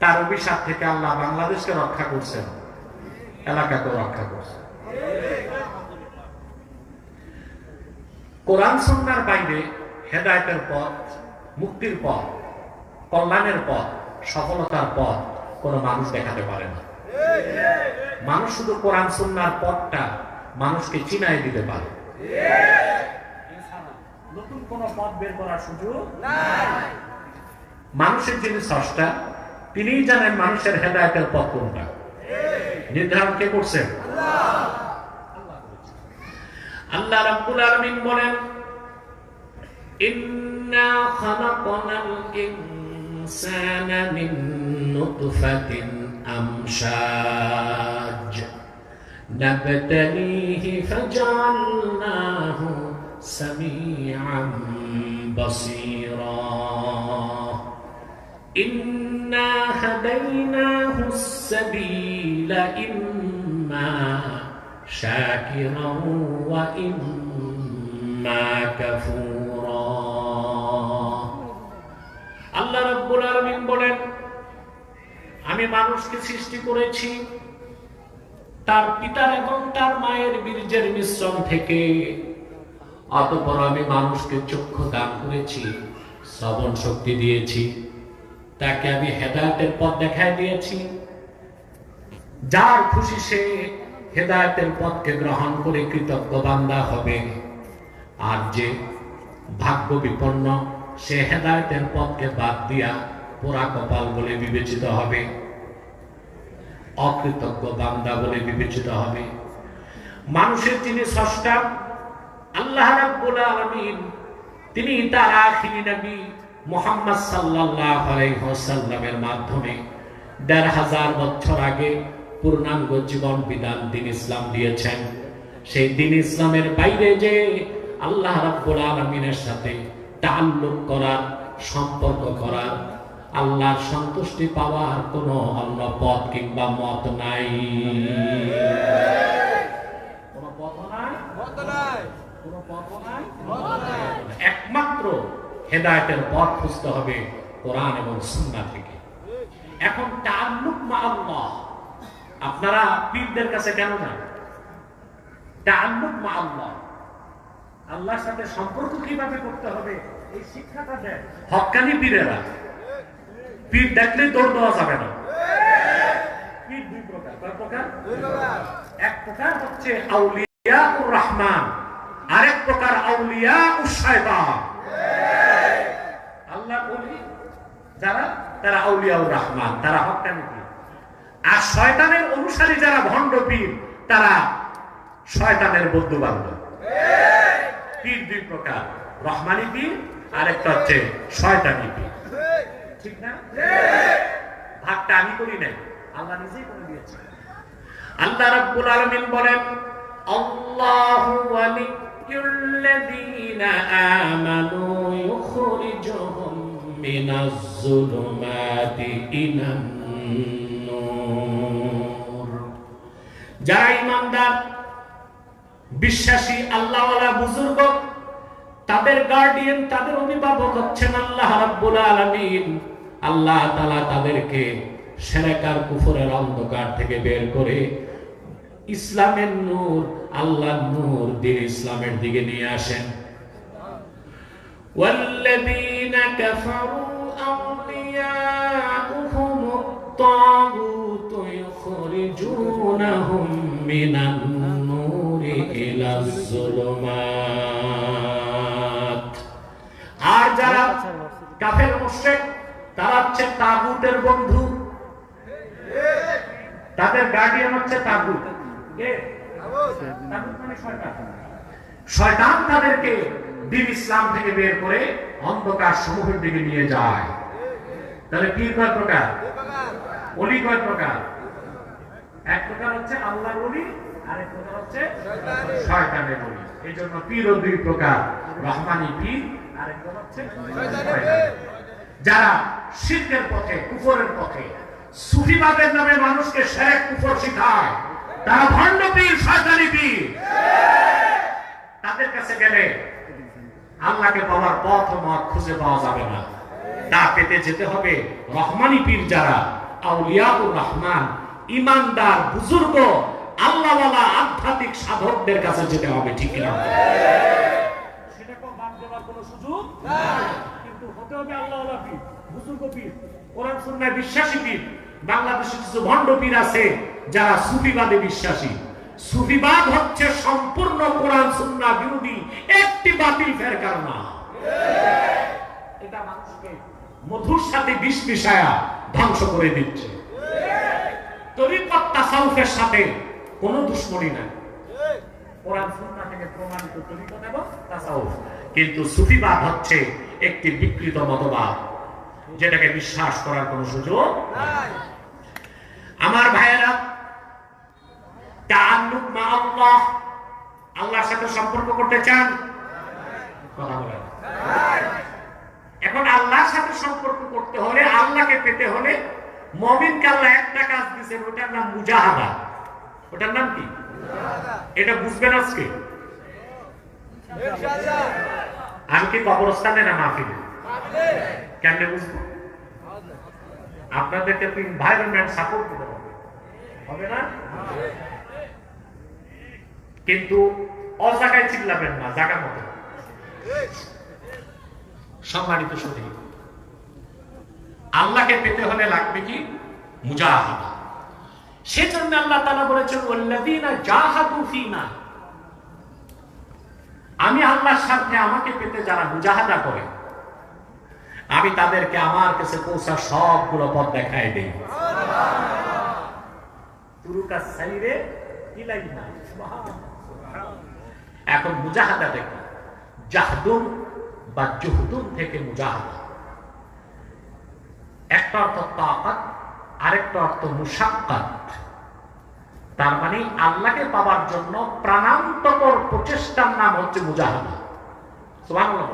তার অভিশাপ থেকে আল্লাহ বাংলাদেশকে রক্ষা করছেন এলাকাকে রক্ষা করছেন। কোরআন সন্ন্যার বাইরে হেদায়তের পথ মুক্তির পথ কল্যাণের পথ সফলতার পথ কোনো মানুষ দেখাতে পারে না। মানুষ শুধু কোরআন সন্ন্যার পথটা মানুষকে চিনাই দিতে পারে। নতুন কোন পথ বের করার সুযোগ মানুষের যিনি স্রষ্টা তিনি জানেন মানুষের হেদায়তের পথ কোনটা। নির্ধারণ কে করছেন আল্লাহ রাব্বুল আলামিন বলেন, ইন্না খালাকনাল ইনসানা মিন নুতফাতিন আমশাজ। নাবতালিহি ফাজআলনাহু সামিআন বাসীরা। ইন السبيل إما شاكرا وإما كفورا আল্লাহ রাব্বুল আলামিন বলেন আমি মানুষকে সৃষ্টি করেছি তার পিতার এবং তার মায়ের বীর্যের মিশ্রণ থেকে অতঃপর আমি মানুষকে চক্ষু দান করেছি শ্রবণ শক্তি দিয়েছি তাকে আমি হেদায়তের পথ দেখাই দিয়েছি যার খুশি সে হেদায়তের পথকে গ্রহণ করে কৃতজ্ঞ বান্দা হবে। আর যে ভাগ্য বিপন্ন, সে হেদায়তের পথকে বাদ দিয়া পোড়া কপাল বলে বিবেচিত হবে। অকৃতজ্ঞ বান্দা বলে বিবেচিত হবে। মানুষের তিনি স্রষ্টা, আল্লাহ রাব্বুল আলামিন, তিনি তার আখিরি নবী মোহাম্মদ সাল্লাল্লাহু আলাইহি ওয়াসাল্লামের মাধ্যমে দেড় হাজার বছর আগে পূর্ণাঙ্গ জীবন বিধান দিন ইসলাম দিয়েছেন। সেই দিন ইসলামের বাইরে যে আল্লাহ রাব্বুল আলামিনের সাথে তাল্লুক করার সম্পর্ক করার আল্লাহর সন্তুষ্টি পাওয়ার কোনো অন্য পথ কিংবা মত নাই। একমাত্র হেদায়তের পথ খুঁজতে হবে কোরআন এবং সুন্নাহ থেকে। এখন তাল্লুক মা আল্লাহ। আপনারা পীরদের কাছে কেন যান? তাল্লুক মা আল্লাহ। আল্লাহর সাথে সম্পর্ক কীভাবে করতে হবে এই শিক্ষাটা দেয় হক্কানি পীরেরা। পীর দেখলে দৌড় দেওয়া যাবে না। পীর দুই প্রকার। কয় প্রকার? এক প্রকার হচ্ছে আউলিয়া উর রহমান আরেক প্রকার আউলিয়া শয়তান। আল্লাহ বলি যারা তারা আউলিয়াউর রহমান তারা হকানি পীর। আর শয়তানের অনুসারী যারা ভণ্ড পীর, তারা শয়তানের বন্ধু বান্ধব পীর দুই প্রকার, রহমানি পীর আর একটা হচ্ছে শয়তানি পীর। ঠিক না? ভাগটা আমি করি নাই, আল্লাহ নিজেই করে দিয়েছে আল্লাহ রাব্বুল আলামিন বলেন, আল্লাহু ওয়ালিয়ুল্লাযীনা আমানু ইউখরিজুহুম মিনাজ যুলুমাতি ইলান যারা ঈমানদার বিশ্বাসী আল্লাহওয়ালা বুজুর্গ তাদের গার্ডিয়ান তাদের অভিভাবক হচ্ছেন আল্লাহ রাব্বুল আলামিন আল্লাহ তাআলা তাদেরকে সেরেকার কুফরের অন্ধকার থেকে বের করে ইসলামের নূর আল্লাহর নূর দিন ইসলামের দিকে নিয়ে আসেন والذين كفروا أولياؤهم الطاغوت يخرجونهم من النور إلى الظلمات আর যারা কাফের মুশরিক তারা হচ্ছে তাগুতের বন্ধু তাদের গার্ডিয়ান হচ্ছে তাগুত কে তাগুত মানে শয়তান শয়তান তাদেরকে দিন ইসলাম থেকে বের করে অন্ধকার সমূহের দিকে নিয়ে যায় তাহলে পীর কয় প্রকার? অলি কয় প্রকার? এক প্রকার হচ্ছে আল্লাহর অলি আরেক প্রকার হচ্ছে শয়তানের অলি। এই জন্য পীর দুই প্রকার রহমানি পীর আরেক প্রকার হচ্ছে যারা শিরকের পথে কুফরের পথে সুফিবাদের নামে মানুষকে শেখ কুফর শিখায় তারা ভণ্ড পীর শয়তানি পীর। তাদের কাছে গেলে আল্লাহকে পাওয়ার পথ মত খুঁজে পাওয়া যাবে না। তা পেতে যেতে হবে রহমানি পীর যারা, আউলিয়াউর রহমান, ইমানদার, বুজুর্গ, আল্লাহওয়ালা, আধ্যাত্মিক সাধকদের কাছে যেতে হবে, ঠিক কিনা? একটি বাতিল ফেরকার না এটা মানুষকে মধুর সাথে বিষ মিশায়া ধ্বংস করে দিচ্ছে। তরিকত সাথে কোনো দুশ্মনী নাই। থেকে প্রমাণিত কিন্তু সুফিবাদ হচ্ছে একটি বিকৃত মতবাদ, যেটাকে বিশ্বাস করার কোনো সুযোগ। আমার ভাইয়েরা আল্লাহ আল্লাহর সাথে সম্পর্ক করতে চান? কথা এখন আল্লাহর সাথে সম্পর্ক করতে হলে, আল্লাহকে পেতে হলে মমিন আল্লাহ একটা কাজ দিয়েছেন, ওটার নাম মুজাহাদা। ওটার নাম কি? এটা বুঝবেন আজকে? আমি কি কবরস্থানে না মাহফিলে? কেমনে বুঝব? আপনাদেরকে তো এনভায়রনমেন্ট সাপোর্ট দিতে হবে। হবে না? কিন্তু অজাগায় চিল্লাবেন না জায়গা মতো। সম্মানিত শরীর আল্লাহকে পেতে হলে লাগবে কি? মুজাহাদা। সেজন্য আল্লাহ তাআলা বলেছেন, ওয়াল্লাযীনা জাহাদু ফীনা আমি আল্লাহর সাথে আমাকে পেতে যারা মুজাহাদা করে, আমি তাদেরকে আমার কাছে পৌঁছার সবগুলো পথ দেখাই দেই। এখন মুজাহাদা দেখি। জাহদুন বা জুহদুন থেকে মুজাহাদা। একটা অর্থ তাকাত আরেকটা অর্থ মুসাক্কাত তার মানে আল্লাহকে পাওয়ার জন্য প্রাণান্তকর প্রচেষ্টার নাম হচ্ছে মুজাহাদা। সুবহানাল্লাহ